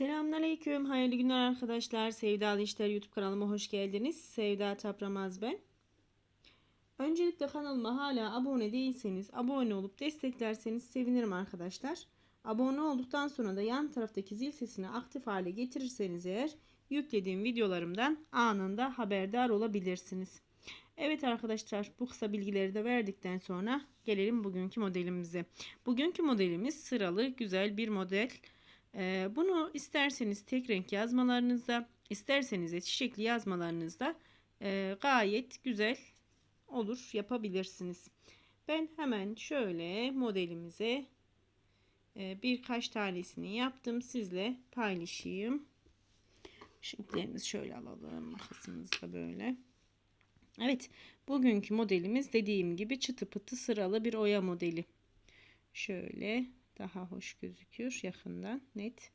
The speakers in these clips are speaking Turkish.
Selamünaleyküm. Hayırlı günler arkadaşlar. Sevdalı İşler YouTube kanalıma hoş geldiniz. Sevda Tapramaz ben. Öncelikle kanalıma hala abone değilseniz abone olup desteklerseniz sevinirim arkadaşlar. Abone olduktan sonra da yan taraftaki zil sesini aktif hale getirirseniz eğer yüklediğim videolarımdan anında haberdar olabilirsiniz. Evet arkadaşlar bu kısa bilgileri de verdikten sonra gelelim bugünkü modelimize. Bugünkü modelimiz sıralı güzel bir model. Ee, bunu isterseniz tek renk yazmalarınızda, isterseniz de çiçekli yazmalarınızda e, gayet güzel olur, yapabilirsiniz. Ben hemen şöyle modelimize e, birkaç tanesini yaptım, sizle paylaşayım. İplerimizi şöyle alalım, makasımızda böyle. Evet, bugünkü modelimiz dediğim gibi çıtı pıtı sıralı bir oya modeli. Şöyle daha hoş gözüküyor yakından net.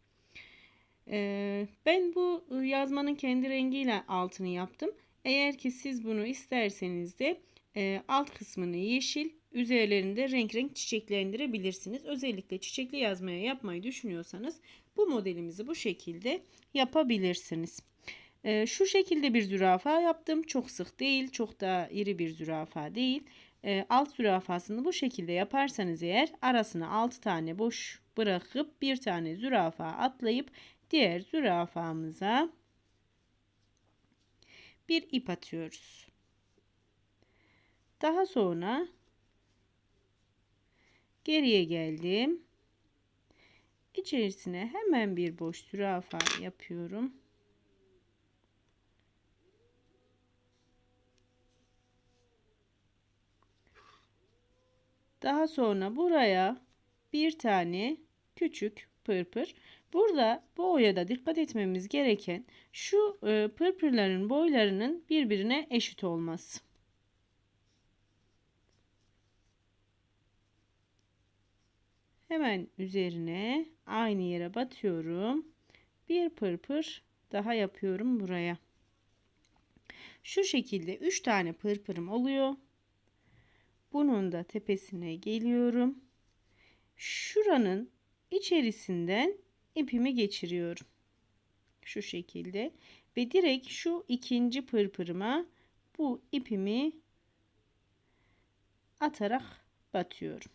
Ee, ben bu yazmanın kendi rengiyle altını yaptım. Eğer ki siz bunu isterseniz de e, alt kısmını yeşil, üzerlerinde renk renk çiçeklendirebilirsiniz. Özellikle çiçekli yazmaya yapmayı düşünüyorsanız bu modelimizi bu şekilde yapabilirsiniz. Ee, şu şekilde bir zürafa yaptım. Çok sık değil, çok da iri bir zürafa değil e, alt zürafasını bu şekilde yaparsanız eğer arasına 6 tane boş bırakıp bir tane zürafa atlayıp diğer zürafamıza bir ip atıyoruz. Daha sonra geriye geldim. İçerisine hemen bir boş zürafa yapıyorum. Daha sonra buraya bir tane küçük pırpır. Burada bu oyada dikkat etmemiz gereken şu e, pırpırların boylarının birbirine eşit olması. Hemen üzerine aynı yere batıyorum. Bir pırpır daha yapıyorum buraya. Şu şekilde 3 tane pırpırım oluyor. Bunun da tepesine geliyorum. Şuranın içerisinden ipimi geçiriyorum. Şu şekilde ve direkt şu ikinci pırpırıma bu ipimi atarak batıyorum.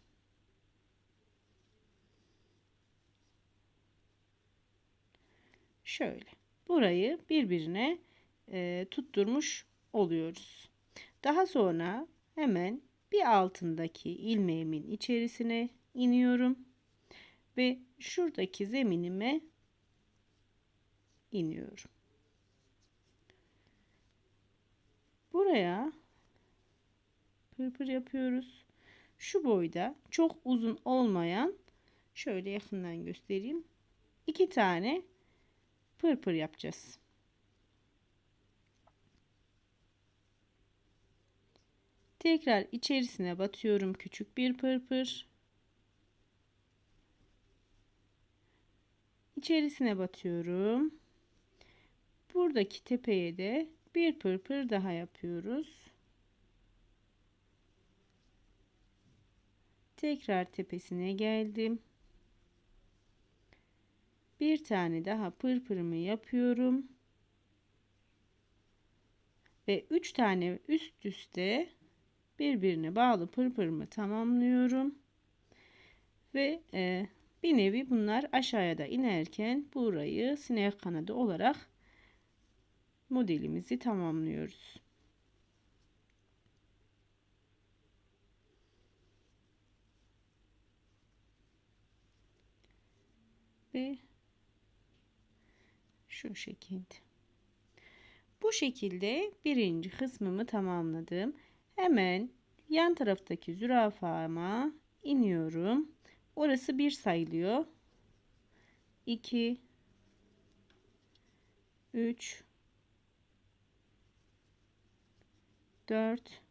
Şöyle burayı birbirine e, tutturmuş oluyoruz. Daha sonra hemen bir altındaki ilmeğimin içerisine iniyorum ve şuradaki zeminime iniyorum. Buraya pırpır yapıyoruz. Şu boyda çok uzun olmayan şöyle yakından göstereyim. iki tane pırpır yapacağız. Tekrar içerisine batıyorum küçük bir pırpır. İçerisine batıyorum. Buradaki tepeye de bir pırpır daha yapıyoruz. Tekrar tepesine geldim. Bir tane daha pırpırımı yapıyorum. Ve 3 tane üst üste birbirine bağlı pırpırımı tamamlıyorum. Ve e, bir nevi bunlar aşağıya da inerken burayı sinek kanadı olarak modelimizi tamamlıyoruz. Ve şu şekilde. Bu şekilde birinci kısmımı tamamladım. Hemen yan taraftaki zürafama iniyorum. Orası bir sayılıyor. 2 3 4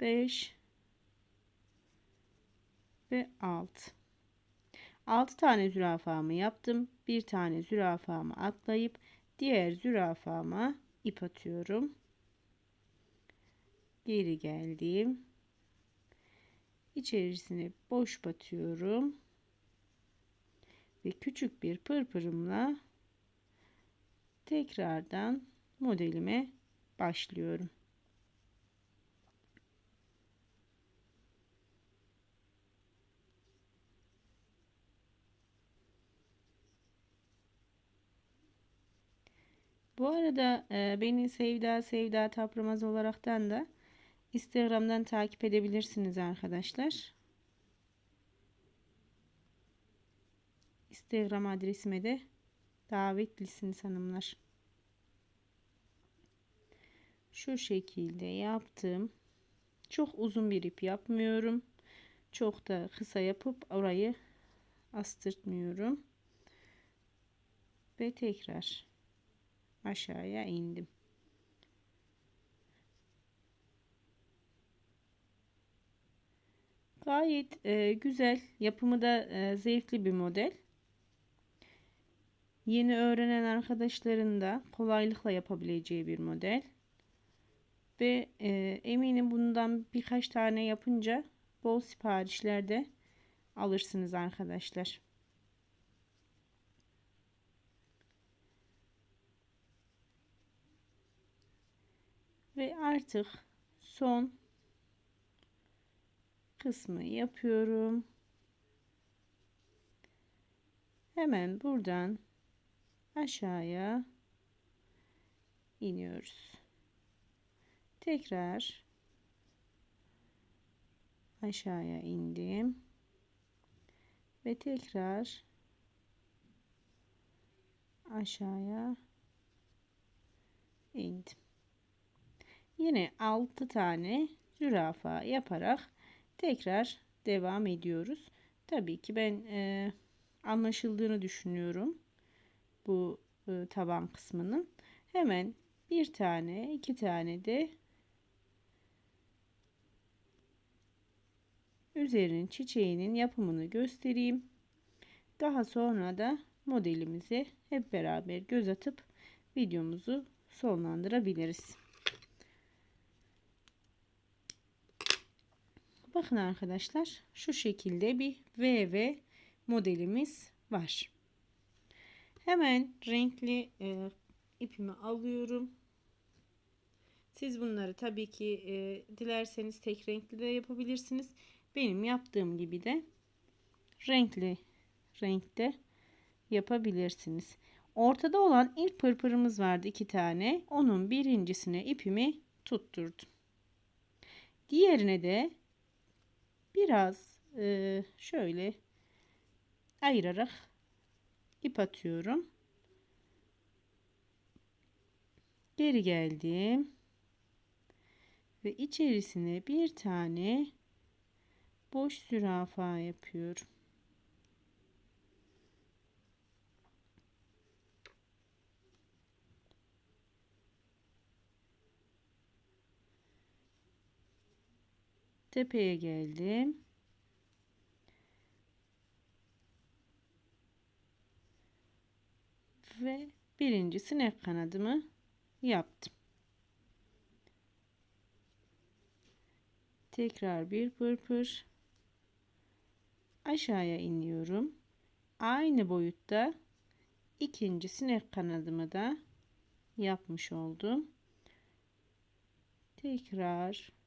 5 ve 6 6 tane zürafamı yaptım. Bir tane zürafamı atlayıp diğer zürafama ip atıyorum geri geldim içerisine boş batıyorum ve küçük bir pırpırımla tekrardan modelime başlıyorum. Bu arada e, beni Sevda Sevda Tapramaz olaraktan da Instagram'dan takip edebilirsiniz arkadaşlar. Instagram adresime de davetlisiniz hanımlar. Şu şekilde yaptım. Çok uzun bir ip yapmıyorum. Çok da kısa yapıp orayı astırtmıyorum. Ve tekrar aşağıya indim. Gayet e, güzel. Yapımı da e, zevkli bir model. Yeni öğrenen arkadaşların da kolaylıkla yapabileceği bir model. Ve e, eminim bundan birkaç tane yapınca bol siparişlerde alırsınız arkadaşlar. Ve artık son kısmı yapıyorum. Hemen buradan aşağıya iniyoruz. Tekrar aşağıya indim. Ve tekrar aşağıya indim. Yine 6 tane zürafa yaparak tekrar devam ediyoruz. Tabii ki ben e, anlaşıldığını düşünüyorum bu e, taban kısmının. Hemen bir tane iki tane de üzerinin çiçeğinin yapımını göstereyim. Daha sonra da modelimize hep beraber göz atıp videomuzu sonlandırabiliriz. Bakın arkadaşlar şu şekilde bir VV modelimiz var. Hemen renkli e, ipimi alıyorum. Siz bunları tabii ki e, dilerseniz tek renkli de yapabilirsiniz. Benim yaptığım gibi de renkli renkte yapabilirsiniz. Ortada olan ilk pırpırımız vardı iki tane. Onun birincisine ipimi tutturdum. Diğerine de biraz e, şöyle ayırarak ip atıyorum. Geri geldim. Ve içerisine bir tane boş zürafa yapıyorum. Tepeye geldim. Ve birinci sinek kanadımı yaptım. Tekrar bir pırpır aşağıya iniyorum. Aynı boyutta ikinci sinek kanadımı da yapmış oldum. Tekrar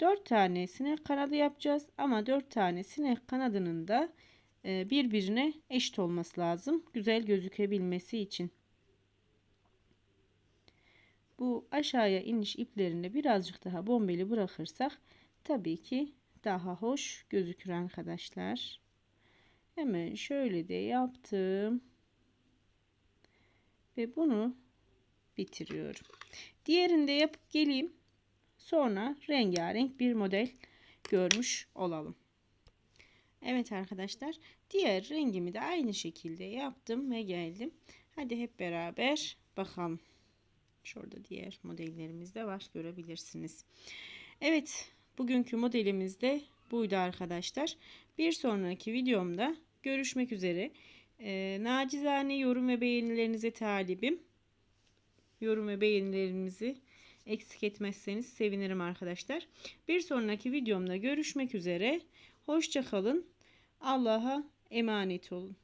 dört tane sinek kanadı yapacağız ama dört tane sinek kanadının da e, birbirine eşit olması lazım. Güzel gözükebilmesi için. Bu aşağıya iniş iplerini birazcık daha bombeli bırakırsak tabii ki daha hoş gözükür arkadaşlar. Hemen şöyle de yaptım. Ve bunu bitiriyorum. Diğerini de yapıp geleyim. Sonra rengarenk bir model görmüş olalım. Evet arkadaşlar diğer rengimi de aynı şekilde yaptım ve geldim. Hadi hep beraber bakalım. Şurada diğer modellerimiz de var görebilirsiniz. Evet bugünkü modelimiz de buydu arkadaşlar. Bir sonraki videomda görüşmek üzere. Ee, nacizane yorum ve beğenilerinize talibim. Yorum ve beğenilerinizi eksik etmezseniz sevinirim arkadaşlar. Bir sonraki videomda görüşmek üzere. Hoşça kalın. Allah'a emanet olun.